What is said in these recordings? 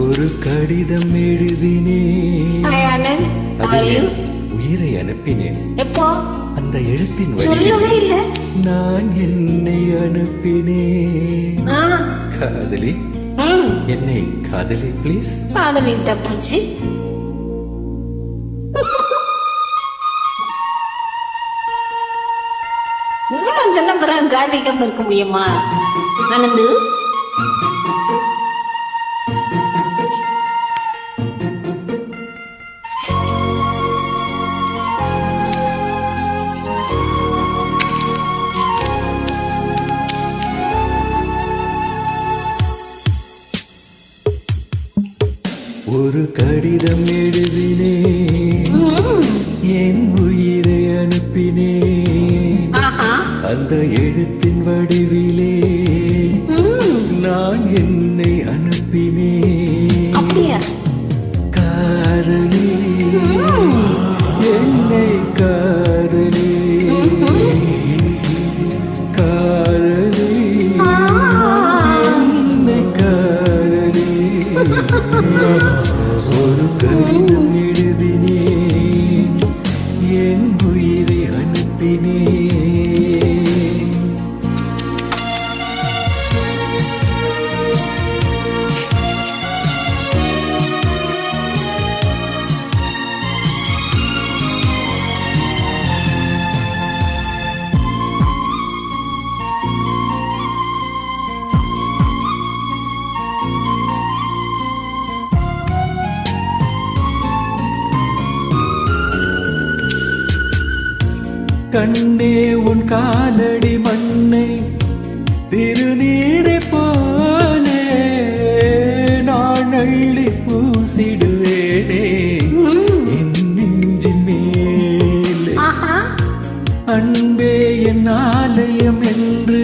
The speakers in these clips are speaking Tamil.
ஒரு கடிதம் எழுதினேன். அதில்? உயிரை அனுப்பினேன். அந்த எழுத்தின் வழியில் நான் என்னை அனுப்பினேன். காதலி என்னை காதலி ப்ளீஸ் காதலிட்ட பூச்சி. இவ்வளவு சொல்ல பிறகு காதலிக்காம இருக்க முடியுமா? ஆனந்து? ஒரு கடிதம் எழுதினேன் ம், என் உயிரை அனுப்பினேன் ஆஹா. அந்த எழுத்தின் வடிவிலே கண்ணே உன் காலடி மண்ணை திருநீரை போலே நான் அள்ளி பூசிடுவேனே. என் நெஞ்சின் மேலே அன்பே என் ஆலயம் என்று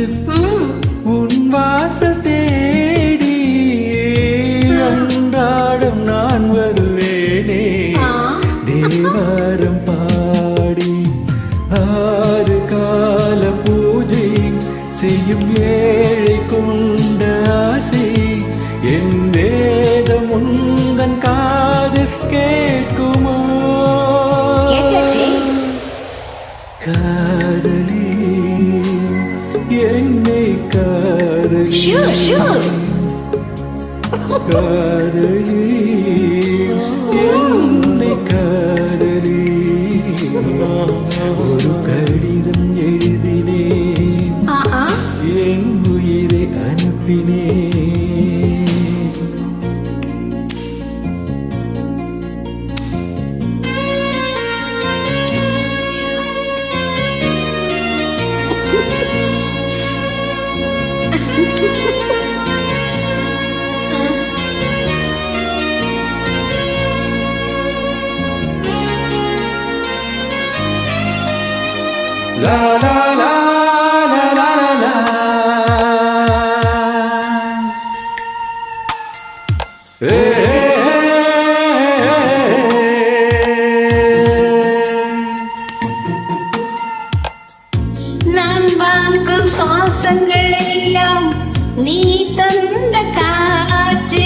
செய்யும் ஏழை கொண்ட ஆசை என் வேதம் உந்தன் காது கேட்குமோ? காதலி என்னை காதலி. காதலி என்னை காதலி. ஒரு கடிதம் எழுதினேன். La la la சுவாசங்கள் எல்லாம் நீ தந்த காற்று